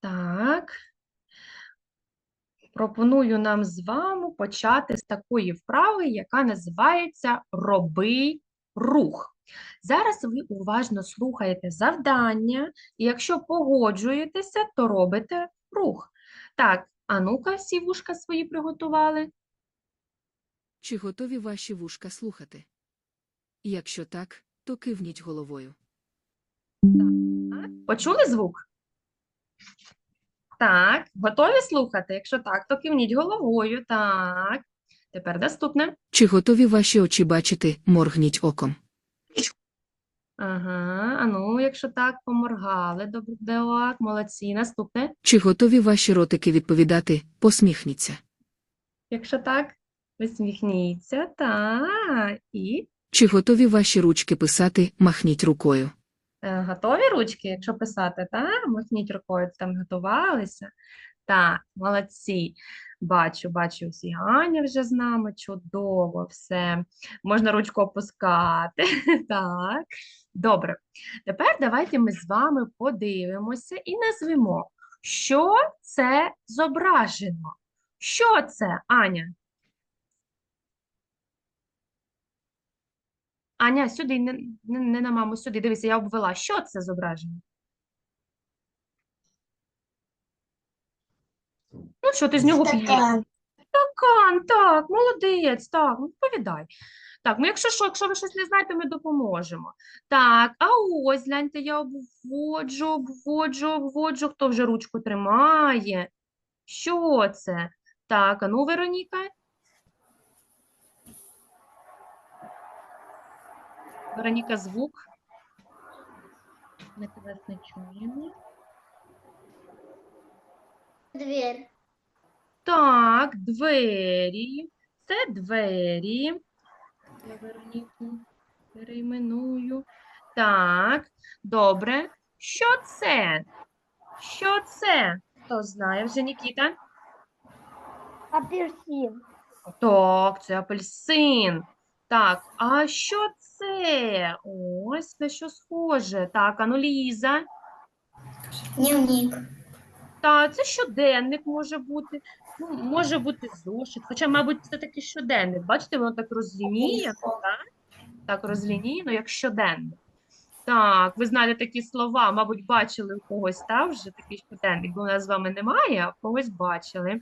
Так. Пропоную нам з вами почати з такої вправи, яка називається «Роби рух». Зараз ви уважно слухаєте завдання, і якщо погоджуєтеся, то робите рух. Так, а ну-ка, всі вушка свої приготували. Чи готові ваші вушка слухати? Якщо так, то кивніть головою. Так, Почули звук? Так, готові слухати? Якщо так, то кивніть головою. Так. Тепер наступне. Чи готові ваші очі бачити, моргніть оком? Ага, а ну, якщо так, поморгали. Добре, так, молодці. Наступне. Чи готові ваші ротики відповідати, посміхніться? Якщо так, висміхніться. Так. І Чи готові ваші ручки писати, махніть рукою? Е, готові ручки, якщо писати, так? Махніть рукою, там готувалися. Так, молодці. Бачу, бачу, всі Аня вже з нами. Чудово, все. Можна ручку опускати. Так. Добре. Тепер давайте ми з вами подивимося і назвемо, що це зображено. Що це, Аня? Аня, сюди, не, не, не на маму, сюди. Дивися, я обвела. Що це зображено? Ну, що ти з нього п'єш? Стакан. Стакан, так, молодець, так, ну, відповідай. Так, ну якщо що, якщо ви щось не знаєте, ми допоможемо. Так, а ось, гляньте, я обводжу, обводжу, обводжу. Хто вже ручку тримає? Що це? Так, а ну, Вероніка. Вероніка, звук. Ми тебе не чуємо. Дверь. Так, двері. Це двері. Я Вероніку перейменую. Так, добре. Що це? Що це? Хто знає вже, Нікіта? Апельсин. Так, це апельсин. Так, а що це? Ось на що схоже. Так, а ну Ліза. Дневник. Та це щоденник може бути. Ну, може бути зошит. Хоча, мабуть, це такий щоденник. Бачите, воно так розлінійно, так? Так розлінійно, як щоденник. Так, ви знаєте такі слова, мабуть, бачили у когось, так, вже такий щоденник, бо у нас з вами немає, а когось бачили.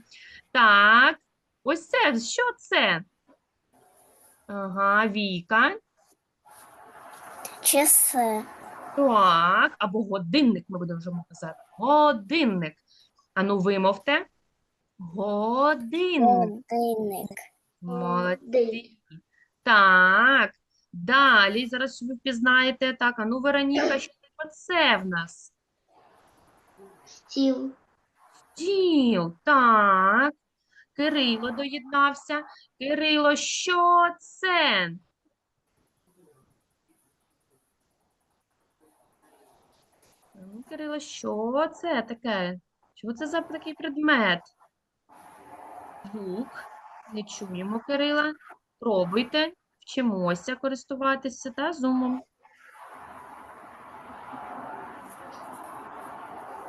Так, ось це, що це? Ага, Віка. Часы. Так, або годинник, ми будемо вже казати. Годинник. Ану, вимовте. Годинник. Годинник. Молодці. Так, далі, зараз ви впізнаєте. Так, ану, Вероніка, що це в нас? Стил. Стіл. Так. Кирило доєднався. Кирило, що це? Ну, Кирило, що це таке? Що це за такий предмет? Звук. Не чуємо Кирила. Пробуйте. Вчимося користуватися та зумом.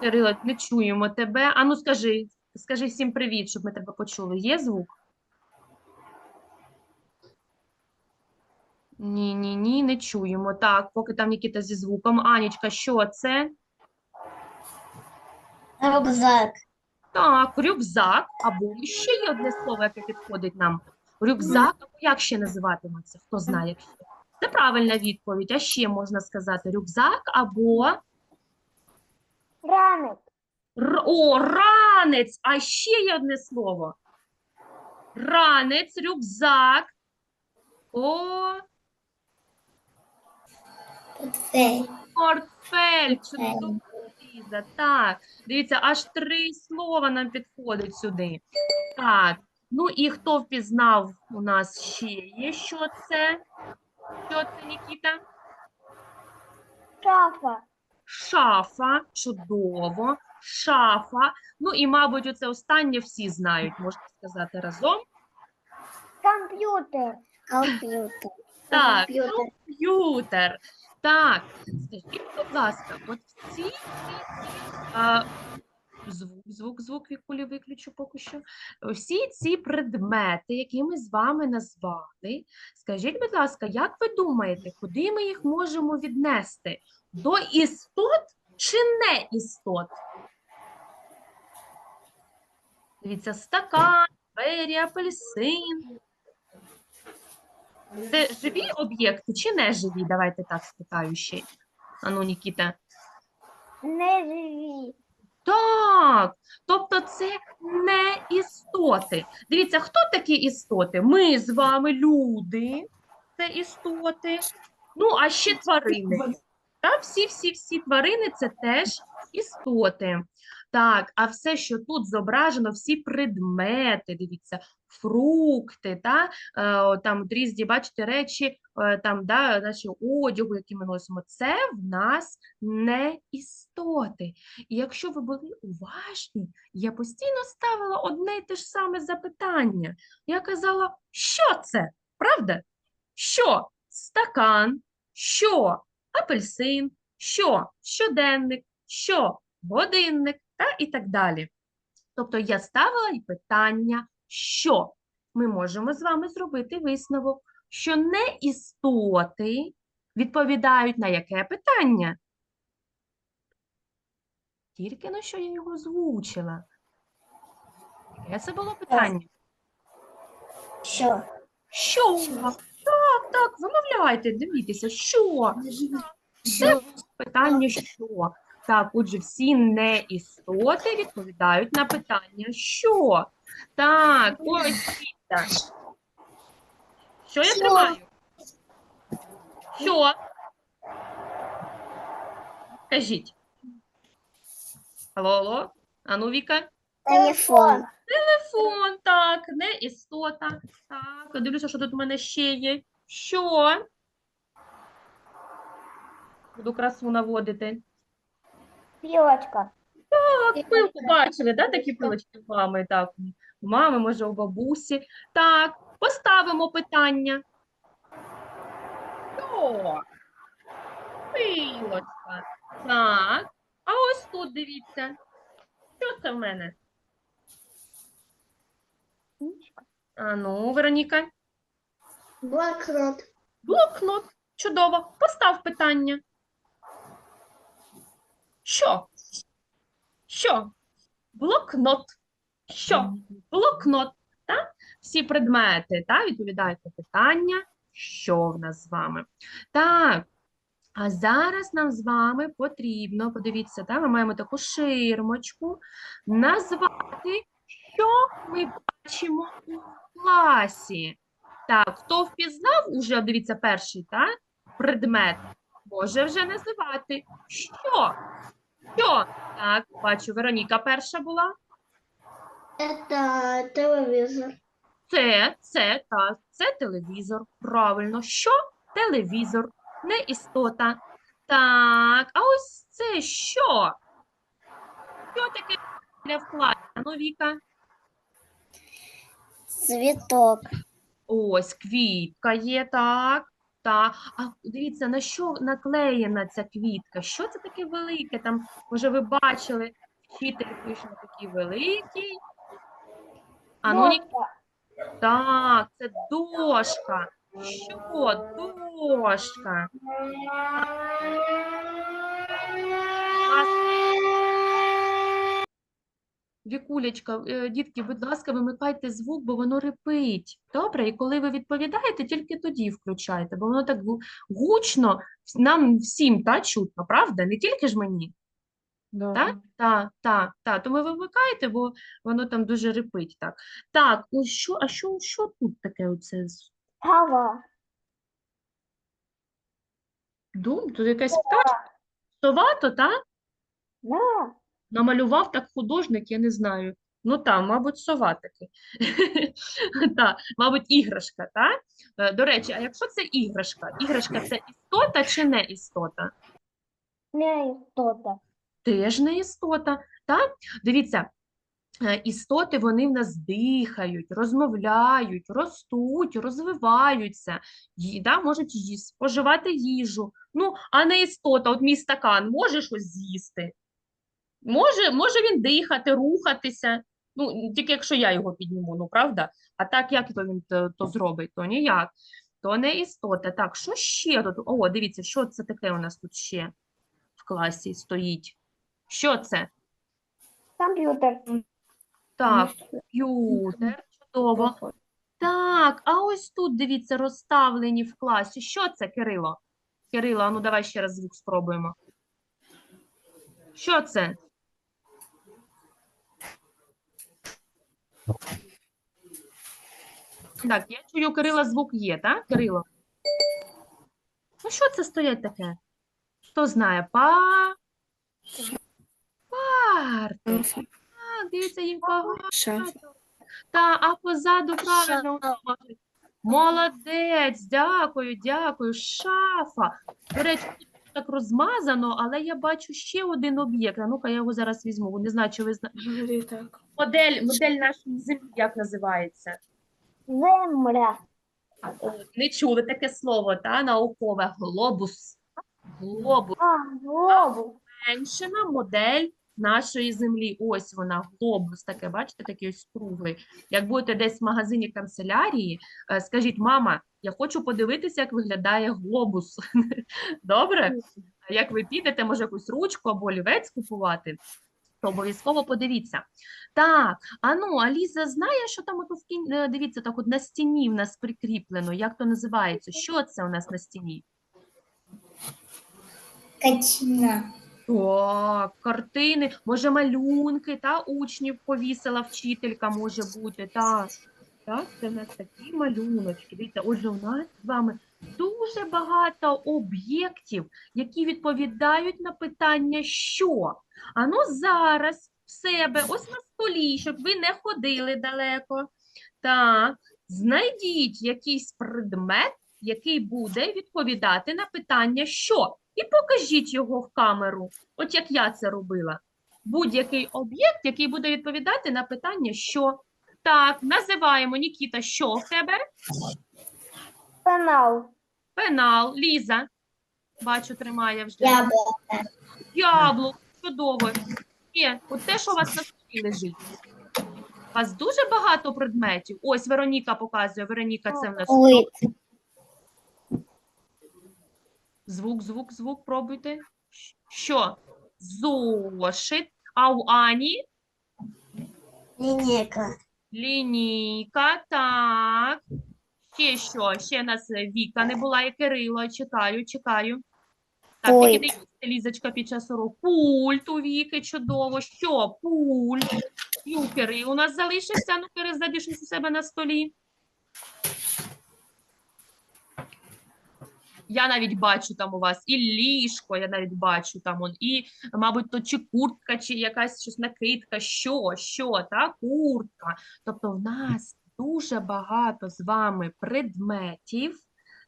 Кирило, не чуємо тебе. Ану, скажи, скажи всім привіт, щоб ми тебе почули. Є звук? Ні, ні, ні, не чуємо. Так, поки там Нікіта зі звуком. Анічка, що це? Рюкзак. Так, рюкзак, або ще є одне слово, яке підходить нам. Рюкзак, або як ще називатиметься, хто знає. Це правильна відповідь. А ще можна сказати рюкзак або Ранок. Р- О, ранець! А ще є одне слово. Ранець, рюкзак. О, Портфель. портфель. Портфель. Чудово, Ліза. Так, дивіться, аж три слова нам підходить сюди. Так, ну і хто впізнав у нас ще є? Що це? Що це, Нікіта? Шафа. Шафа, чудово, шафа. Ну і, мабуть, оце останнє всі знають, можна сказати разом. Компьютер. Компьютер. Так, комп'ютер. Так, скажіть, будь ласка, от в цій, а, Звук, звук, звук Вікулі виключу поки що. Всі ці предмети, які ми з вами назвали, скажіть, будь ласка, як ви думаєте, куди ми їх можемо віднести? До істот чи не істот? Дивіться, стакан, двері, апельсин. Це живі об'єкти чи не живі? Давайте так спитаю ще. Ану, Нікіта. Не живі. Так, тобто це не істоти. Дивіться, хто такі істоти? Ми з вами люди, це істоти. Ну, а ще тварини. Та всі, всі, всі тварини це теж істоти. Так, а все, що тут зображено, всі предмети, дивіться, фрукти, та, е, там різні, бачите, речі, е, там, да, наші одягу, які ми носимо, це в нас не істоти. І якщо ви були уважні, я постійно ставила одне й те ж саме запитання. Я казала, що це? Правда? Що? Стакан, що? Апельсин, що? Щоденник, що? Годинник та і так далі. Тобто я ставила і питання, що ми можемо з вами зробити висновок, що не істоти відповідають на яке питання? Тільки на що я його озвучила. Яке це було питання? Що? Що? Так, так, вимовляйте, дивіться, що? Це питання що? Так, отже, всі неістоти відповідають на питання що? Так, ось. Що я тримаю? Що? Кажіть. Алло, алло? Ану, Віка? Телефон. Телефон, так, не істота. Так, дивлюся, що тут у мене ще є. Що? Буду красу наводити. Пілочка. Так, пилку бачили, да, такі пилочки в мами, так, у мами, може, у бабусі. Так, поставимо питання. Що? Пилочка. Так, а ось тут дивіться. Що це в мене? А ну, Вероніка. Блокнот. Блокнот. Чудово. Постав питання. Що? Що? Блокнот. Що? Блокнот. Так? Всі предмети та, відповідають на питання, що в нас з вами. Так. А зараз нам з вами потрібно, подивіться, та, ми маємо таку ширмочку, назвати, що ми бачимо у класі. Так, хто впізнав уже, дивіться, перший, так? Предмет може вже називати. Що? Що? Так, бачу, Вероніка перша була. Это телевізор. Це, це, так, це телевізор. Правильно. Що? Телевізор, не істота. Так, а ось це що? Що таке для вкладу? Ну, Віка? Цвіток. Ось квітка є, так. Так. А дивіться, на що наклеєна ця квітка? Що це таке велике? Там, може, ви бачили, вчитель пише такий великий. А ну, Ні- так, це дошка. Що? Дошка. Вікулечка, е, дітки, будь ласка, вимикайте звук, бо воно репить. Добре? І коли ви відповідаєте, тільки тоді включайте, бо воно так гучно, нам всім та чутно, правда? Не тільки ж мені. Так? Так, так, так. Тому ви вмикаєте, бо воно там дуже репить. Так, так ось що, а що, що тут таке оце? з- Дум? Тут якась пташка? Совато, так? Да. Намалював так художник, я не знаю. Ну так, мабуть, сова таки. Так, мабуть, іграшка, так? Е, До речі, а якщо це іграшка? Іграшка це істота чи не істота? Не істота. Теж не істота, так? Дивіться, е, істоти, вони в нас дихають, розмовляють, ростуть, розвиваються, ї- да, можуть ї- споживати їжу. Ну, а не істота, от мій стакан, може щось з'їсти? Може, може він дихати, рухатися. Ну, тільки якщо я його підніму, ну правда? А так як то він то, то зробить? То ніяк. То не істота. Так, що ще тут? О, дивіться, що це таке у нас тут ще в класі стоїть? Що це? Комп'ютер. Так, комп'ютер. Чудово. Так, а ось тут, дивіться, розставлені в класі. Що це, Кирило? Кирило, ну давай ще раз звук спробуємо. Що це? Так, я чую, Кирила звук є, так, Кирило? Ну, що це стоять таке? Хто знає? Па... Парти. Так, дивіться, їх багато. Та, а позаду правильно. Молодець, дякую, дякую. Шафа. До речі, так розмазано, але я бачу ще один об'єкт. А ну-ка, я його зараз візьму. Не знаю, чи ви знаєте. Так. Модель, модель нашої землі, як називається? Земля. Не чули таке слово, та, наукове. Глобус. Глобус. А, глобус. Зменшена модель нашої землі. Ось вона, глобус таке, бачите, такий ось круглий. Як будете десь в магазині канцелярії, е, скажіть, мама, я хочу подивитися, як виглядає глобус. Добре? Як ви підете, може, якусь ручку або олівець купувати, то обов'язково подивіться. Так, а ну, Аліза знає, що там ото в кін... е, дивіться, так от на стіні в нас прикріплено, як то називається? Що це у нас на стіні? Качина. Так, картини, може, малюнки, та учнів повісила вчителька, може бути. Так, так, це в нас такі малюночки. Дивіться, отже, у нас з вами дуже багато об'єктів, які відповідають на питання що. А ну зараз в себе, ось на столі, щоб ви не ходили далеко. Так, знайдіть якийсь предмет, який буде відповідати на питання що. І покажіть його в камеру, от як я це робила. Будь-який об'єкт, який буде відповідати на питання що. Так, називаємо Нікіта, що в тебе? Канал. Пенал, Ліза. Бачу, тримає вже. Яблоко. Яблук, чудово. Є, от те, що у вас на столі лежить. У вас дуже багато предметів. Ось Вероніка показує. Вероніка, це в нас Лит. звук, звук, звук, пробуйте. Що? Зошит. А у Ані? Линейка. Лінійка, так. Ще що? Ще нас е, Віка не була і Кирило. Чекаю, чекаю. Так, тільки не Лізочка під час уроку. Пульт у Віки, чудово. Що? Пульт. І у Кирил у нас залишився. Ну, знайди у себе на столі. Я навіть бачу там у вас і ліжко, я навіть бачу там он, і, мабуть, то чи куртка, чи якась щось накидка, що, що, та, куртка. Тобто в нас дуже багато з вами предметів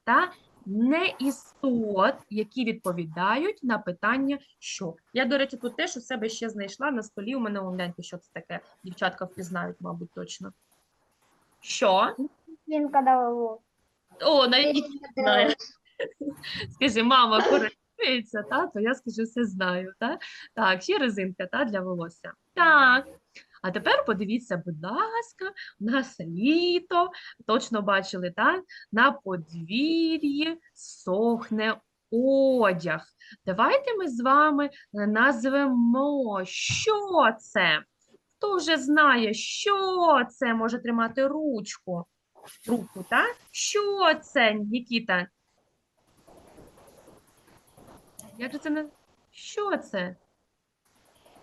та не істот, які відповідають на питання що. Я, до речі, тут теж у себе ще знайшла на столі. У мене он, що це таке. Дівчатка впізнають, мабуть, точно. Що? Линка дала. О, навіть знає. Скажи, мама користується, та, то я скажу, все знаю. Та? Так, ще резинка та, для волосся. Так. А тепер подивіться, будь ласка, у нас літо, точно бачили, так? На подвір'ї сохне одяг. Давайте ми з вами назвемо, що це. Хто вже знає, що це може тримати ручку? Руку, так? Що це, Нікіта? Як же це не... Що це?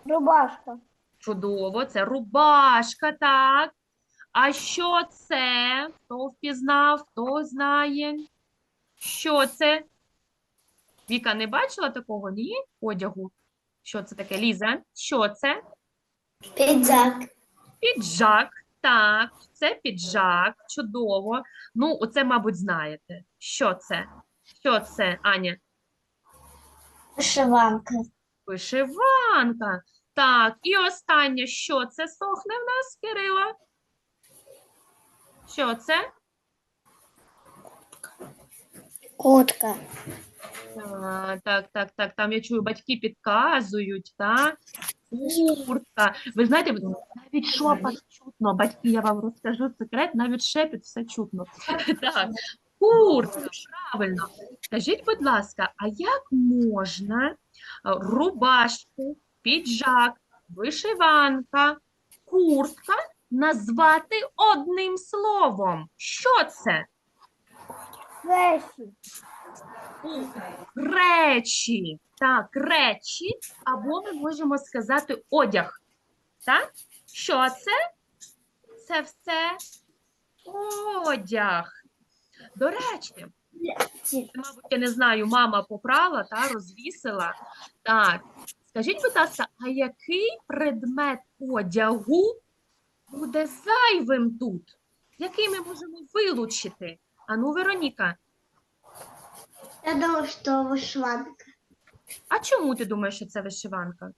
Рубашка. Чудово, це рубашка, так. А що це? Хто впізнав, хто знає? Що це? Віка не бачила такого, ні? Одягу? Що це таке, Ліза? Що це? Пиджак. Піджак. Так, це піджак. Чудово. Ну, оце, мабуть, знаєте. Що це? Що це, Аня? Вышиванка. Вишиванка. Так, і останнє, що це сохне в нас, Кирило? Що це? Куртка. А, так, так, так, там я чую, батьки підказують, так? Куртка. Ви знаєте, навіть шопот чутно. Батьки, я вам розкажу секрет, навіть шепіт все чутно. Так, куртка, правильно. Скажіть, будь ласка, а як можна рубашку, піджак, вишиванка, куртка назвати одним словом? Що це? Речі. Речі. Так, речі, або ми можемо сказати одяг. Так? Що це? Це все одяг. До речі, мабуть, я не знаю, мама попрала та розвісила. Так, скажіть, будь ласка, а який предмет одягу буде зайвим тут? Який ми можемо вилучити? Ану, Вероніка, Я думаю, что вышиванка. а чому ти думаєш, що це вишиванка?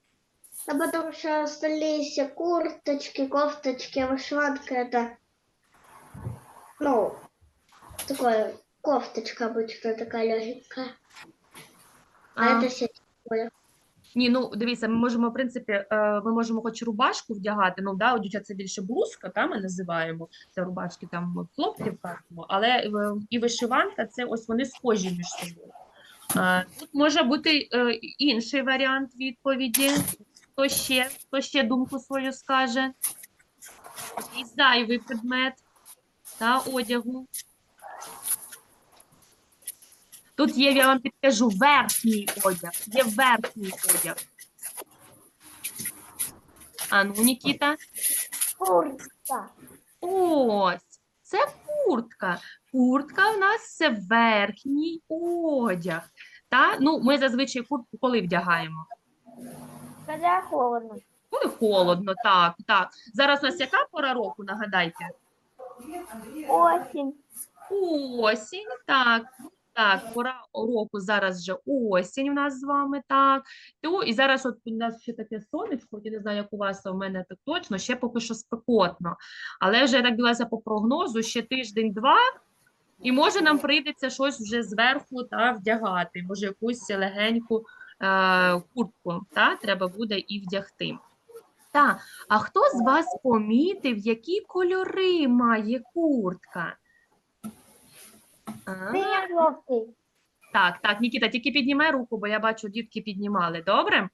Да потому что остались курточки, кофточки, а вышиванка это, ну, такое, кофточка обычно такая легенькая. А, А, это все такое. ні, ну дивіться, ми можемо, в принципі, е, ми можемо хоч рубашку вдягати, ну да, у це більше блузка, та ми називаємо це рубашки там хлопців кажемо, але е, і вишиванка це ось вони схожі між собою. Е, Тут може бути інший варіант відповіді. Хто ще, хто ще думку свою скаже? Якийсь зайвий предмет та одягу. Тут є, я вам підкажу, верхній одяг. Є верхній одяг. А ну, Нікіта. Куртка. Ось, це куртка. Куртка в нас це верхній одяг. Та? Ну, ми зазвичай куртку коли вдягаємо? Когда холодно. Коли холодно, так, так. Зараз у нас яка пора року, нагадайте? Осень. Осінь, так. Так, пора року зараз вже осінь у нас з вами, так. То, і зараз от у нас ще таке сонечко, я не знаю, як у вас, а у мене так точно, ще поки що спекотно. Але вже я так дивилася по прогнозу, ще тиждень-два, і може нам прийдеться щось вже зверху та вдягати, може якусь легеньку е, куртку, та, треба буде і вдягти. Так, а хто з вас помітив, які кольори має куртка? А, Синя-жовтий. так, так, Нікіта, тільки піднімай руку, бо я бачу, дітки піднімали. Добре?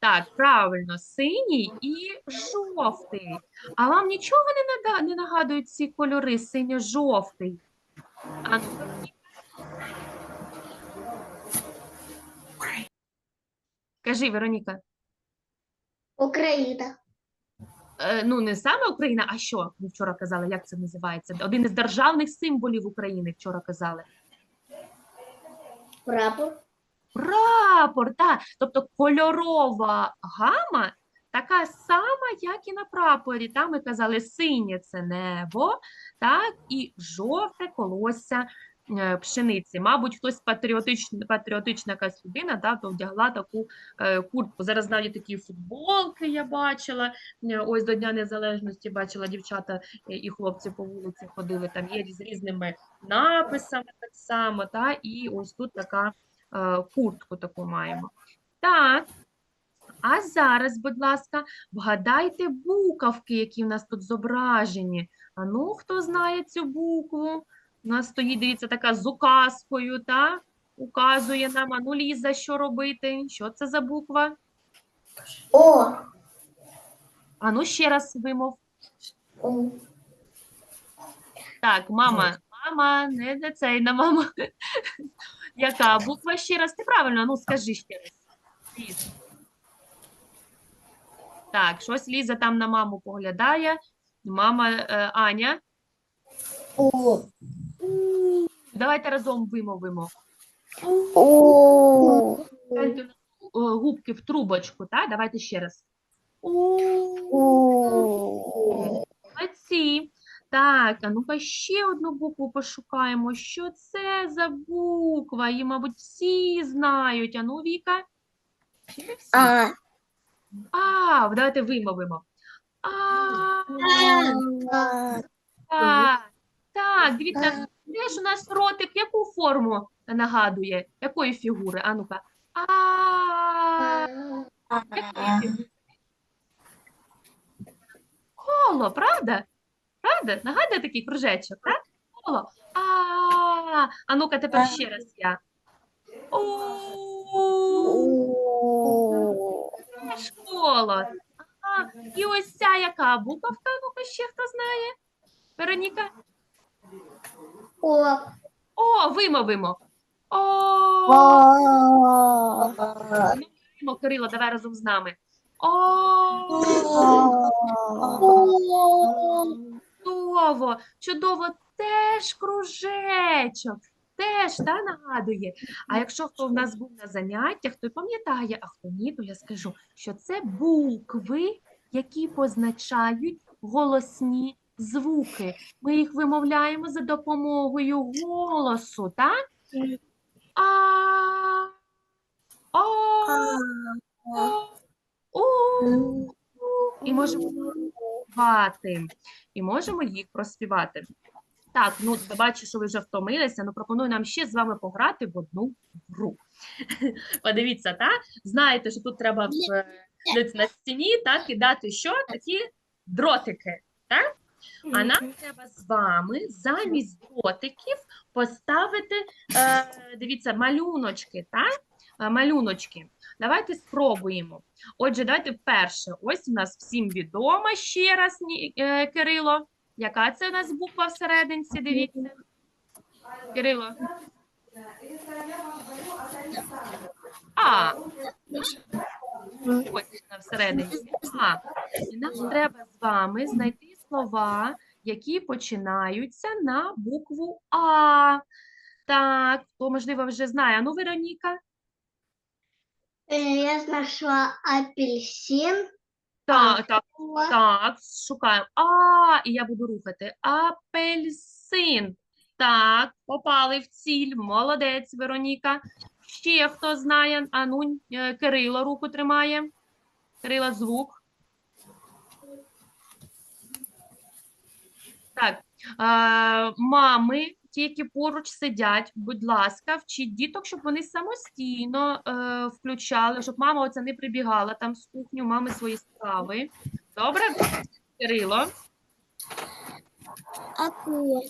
Так, правильно, синій і жовтий. А вам нічого не, нада- не нагадують ці кольори синьо-жовтий? А ну. Кажи, Вероніка. Україна. Е, ну, не саме Україна, а що? Ви вчора казали, як це називається? Один із державних символів України вчора казали. Прапор. Прапор, так. Тобто кольорова гама така сама, як і на прапорі. Там ми казали, синє це небо, так, і жовте колосся пшениці. Мабуть, хтось патріотична, патріотична якась людина, да, то вдягла таку е, куртку. Зараз навіть такі футболки я бачила. Е, Ось до Дня Незалежності бачила дівчата е, і хлопці по вулиці ходили. Там є з різними написами так само, та, і ось тут така е, куртку таку маємо. Так. А зараз, будь ласка, вгадайте буковки, які в нас тут зображені. А ну, хто знає цю букву? У нас стоїть, дивіться, така з указкою, та? Указує нам, а ну, Ліза, що робити? Що це за буква? О. А ну, ще раз вимов. О. Так, мама, мама, не не цей на мама. Яка буква ще раз? Ти правильно, ну скажи ще раз. Ліз. Так, щось Ліза там на маму поглядає. Мама е, Аня. О. Давайте разом вимовимо. Е, Губки в трубочку, так? Давайте ще раз. Молодці. Так, а ну-ка ще одну букву пошукаємо. Що це за буква? Її, мабуть, всі знають. А ну, Віка. Чи не всі? А. А, давайте вимовимо. А, А. так, так, дивіться, де ж у нас ротик яку форму нагадує? Якої фігури? А ну-ка. Коло, правда? Правда? Нагадує такий кружечок, так? Коло. А, ну-ка тепер ще раз я. Теж коло. І ось ця яка буковка? Ну-ка ще хто знає? Вероніка? О. О, вимовимо. О, О. вимовимо, Кирило, давай разом з нами. О, чудово, чудово, теж кружечок. Теж та нагадує. А якщо хто в нас був на заняттях, той пам'ятає, а хто ні, то я скажу, що це букви, які позначають голосні звуки. Ми їх вимовляємо за допомогою голосу, так? А, о, о, у. І можемо проспівати. І можемо їх проспівати. Так, ну бачу, що ви вже втомилися, ну пропоную нам ще з вами пограти в одну гру. Подивіться, так? Знаєте, що тут треба в, е, на стіні так, кидати що? Такі дротики. Так? А нам треба з вами замість дротиків поставити, е, дивіться, малюночки, так? Е, Малюночки. Давайте спробуємо. Отже, давайте перше. Ось у нас всім відома ще раз, е, Кирило. Яка це у нас буква всерединці? Дивіться. Кирило. А. Ось вона всерединці. А. І нам треба з вами знайти слова, які починаються на букву А. Так, хто, можливо, вже знає. А ну, Вероніка. Я знайшла апельсин. Так, так, так, шукаємо. А, і я буду рухати. Апельсин. Так, попали в ціль. Молодець, Вероніка. Ще хто знає? А ну, е, Кирило руку тримає. Кирило, звук. Так, а, мами, ті, які поруч сидять, будь ласка, вчіть діток, щоб вони самостійно е, включали, щоб мама оце не прибігала там з кухню, мами свої справи. Добре, Кирило? Акула.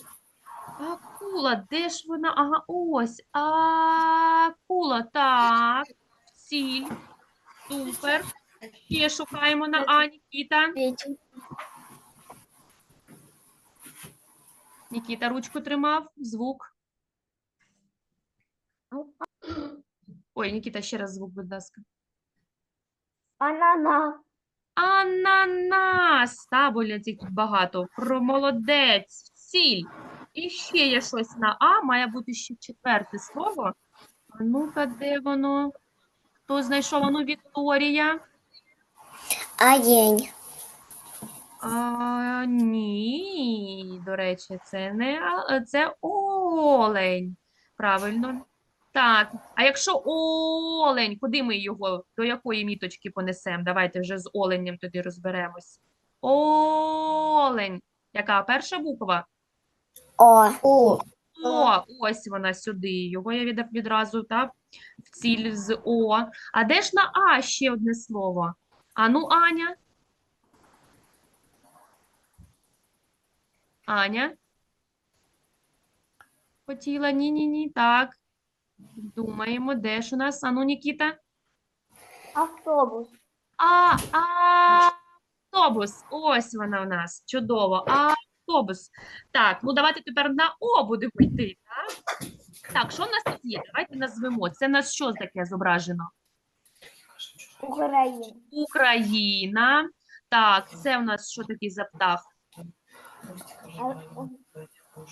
Акула, де ж вона? Ага, ось. Акула, так. Ціль. Супер. Ще шукаємо на А, Нікіта. Нікіта ручку тримав. Звук. Ой, Нікіта, ще раз звук, будь ласка. Ананас. Ананас. Та, боля, тут багато. Про молодець. Ціль. І ще є щось на А, має бути ще четверте слово. А ну-ка, де воно? Хто знайшов? Ану, Вікторія. Олень. А, ні, до речі, це не це олень. Правильно. Так, а якщо олень, куди ми його, до якої міточки понесемо? Давайте вже з оленем тоді розберемось. Олень. Яка перша буква? О. О. О, ось вона сюди. Його я від, відразу так, в ціль з О. А де ж на А ще одне слово? А ну, Аня. Аня. Хотіла, ні-ні-ні, так. Думаємо, де ж у нас? А ну, Нікіта. Автобус. А, а, автобус. Ось вона у нас. Чудово. Автобус. Так, ну давайте тепер на О будемо йти. Так, так що в нас тут є? Давайте назвемо. Це в нас що таке зображено? Україна. Україна. Так, це в нас що такий за птах?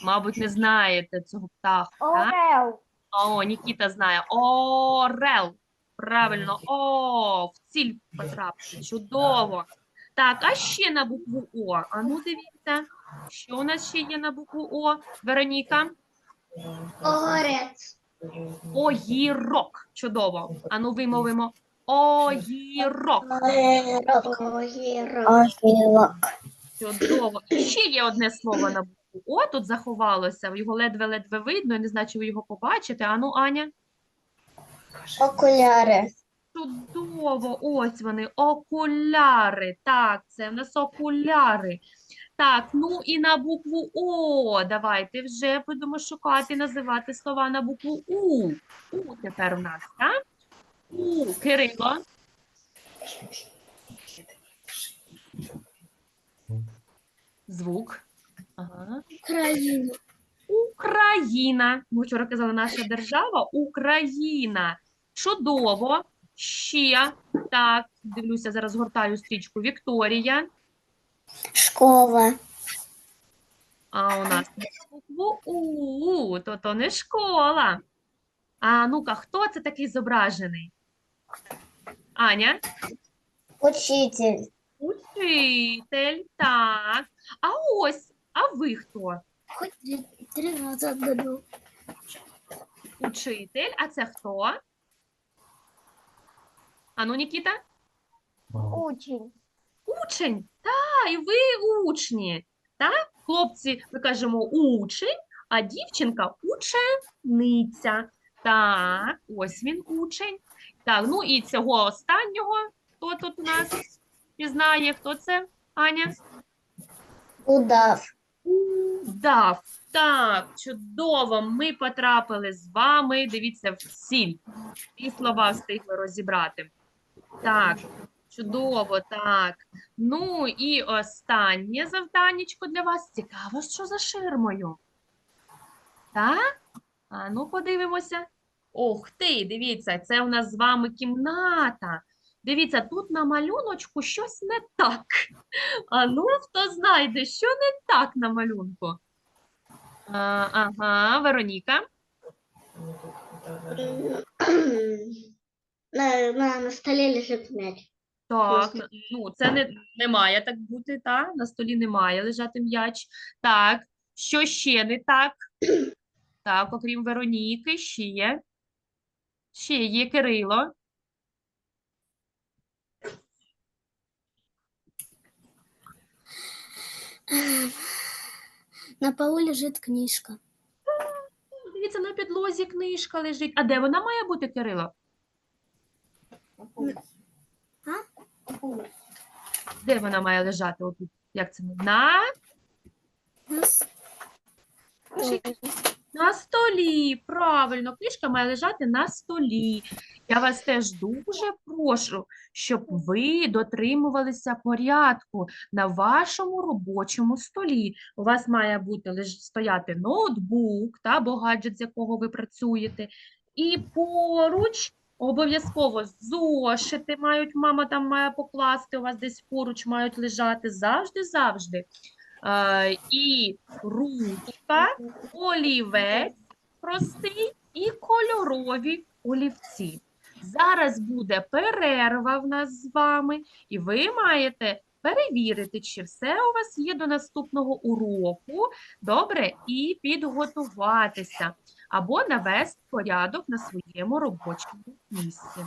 Мабуть, не знаєте цього птаха. Так? Орел. О, Нікіта знає. Орел. Правильно. О, в ціль потрапив. Чудово. Так, а ще на букву О. А ну дивіться, що у нас ще є на букву О? Вероніка. Огорець. Огірок. Чудово. А ну вимовимо. Огірок. Огірок. Огірок. Чудово. І ще є одне слово на букву О. Тут заховалося. Його ледве-ледве видно. Я не знаю, чи ви його побачите. А ну, Аня. Окуляри. Чудово, ось вони, окуляри. Так, це в нас окуляри. Так, ну і на букву О. Давайте вже будемо шукати, називати слова на букву У. У тепер у нас, так? У, Кирило. Звук. Ага. Країна. Україна. Ми вчора казали, наша держава Україна. Чудово. Ще. Так, дивлюся, зараз гортаю стрічку. Вікторія. Школа. А у нас на букву У, то то не школа. А ну-ка, хто це такий зображений? Аня? Учитель. Учитель, так. А ось, а ви хто? Хоть три раза отгаду. Учитель, а це хто? Ану, Нікіта? Учень. Учень, та, і ви учні. Так? Хлопці, ми кажемо учень, а дівчинка учениця. Так, ось він учень. Так, ну і цього останнього, хто тут у нас пізнає, хто це, Аня? Удав. Удав. Так, чудово. Ми потрапили з вами. Дивіться, всі. І слова встигли розібрати. Так, чудово, так. Ну і останнє завданнячко для вас. Цікаво, що за ширмою. Так? А ну подивимося. Ох ти, дивіться, це у нас з вами кімната. Дивіться, тут на малюночку щось не так. А ну, хто знайде, що не так на малюнку? А, ага, Вероніка. На, на, на столе лежит мяч. Так, ну це не, не має так бути, та? На столі не має лежати м'яч. Так, що ще не так? Так, окрім Вероніки, ще є. Ще є Кирило. На полу лежить книжка. Дивіться, на підлозі книжка лежить. А де вона має бути, Кирило? Де вона має лежати? Отут. Як це? На, на столі. Правильно, книжка має лежати на столі. Я вас теж дуже прошу, щоб ви дотримувалися порядку на вашому робочому столі. У вас має бути стояти ноутбук та або гаджет, з якого ви працюєте, і поруч обов'язково зошити мають, мама там має покласти, у вас десь поруч мають лежати завжди-завжди. І ручка, олівець простий і кольорові олівці. Зараз буде перерва в нас з вами, і ви маєте перевірити, чи все у вас є до наступного уроку, добре, і підготуватися, або навести порядок на своєму робочому місці.